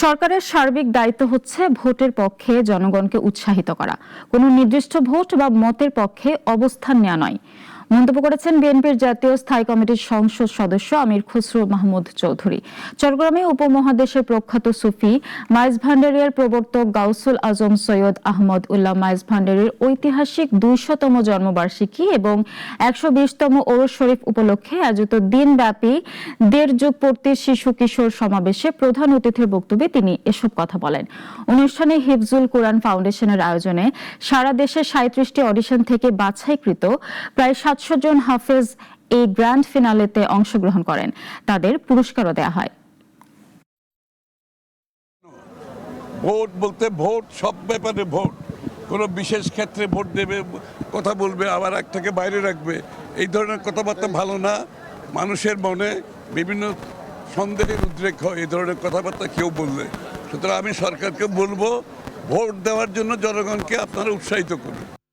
সরকারের সার্বিক দায়িত্ব হচ্ছে ভোটের পক্ষে জনগণকে উৎসাহিত করা। কোনো নির্দিষ্ট ভোট বা মতের পক্ষে অবস্থান নেওয়া নয়। মন্তব্য করেছেন বিএনপির জাতীয় স্থায়ী কমিটির সংসদ সদস্য আমির খসরু মাহমুদ চৌধুরী। চট্টগ্রামে উপমহাদেশের প্রখ্যাত সুফি মাইজ ভান্ডারিয়ার প্রবর্তক গাউসুল আজম সৈয়দ আহমদ উল্লাহ মাইজ ভান্ডারির ঐতিহাসিক দুইশতম জন্মবার্ষিকী এবং একশো বিশতম ওরস শরীফ উপলক্ষে আয়োজিত দিনব্যাপী দেড় যুগ পূর্তি শিশু কিশোর সমাবেশে প্রধান অতিথির বক্তব্যে তিনি এসব কথা বলেন। অনুষ্ঠানে হিফজুল কোরআন ফাউন্ডেশনের আয়োজনে সারা দেশে সাঁত্রিশটি অডিশন থেকে বাছাইকৃত প্রায় সাতশো জন হাফেজ এই গ্র্যান্ড ফিনালেতে অংশগ্রহণ করেন। তাদের পুরস্কারও দেয়া হয়। ভোট বলতে ভোট, সব ব্যাপারে ভোট। কোনো বিশেষ ক্ষেত্রে ভোট দেবে, কথা বলবে, আবার একটাকে বাইরে রাখবে। এই ধরনের কথাবার্তা ভালো না। মানুষের মনে বিভিন্ন সন্দেহের উদ্রেক হয়, এই ধরনের কথাবার্তা কেউ বললে। সুতরাং আমি সরকারকে বলব, ভোট দেওয়ার জন্য জনগণকে আপনারা উৎসাহিত করুন।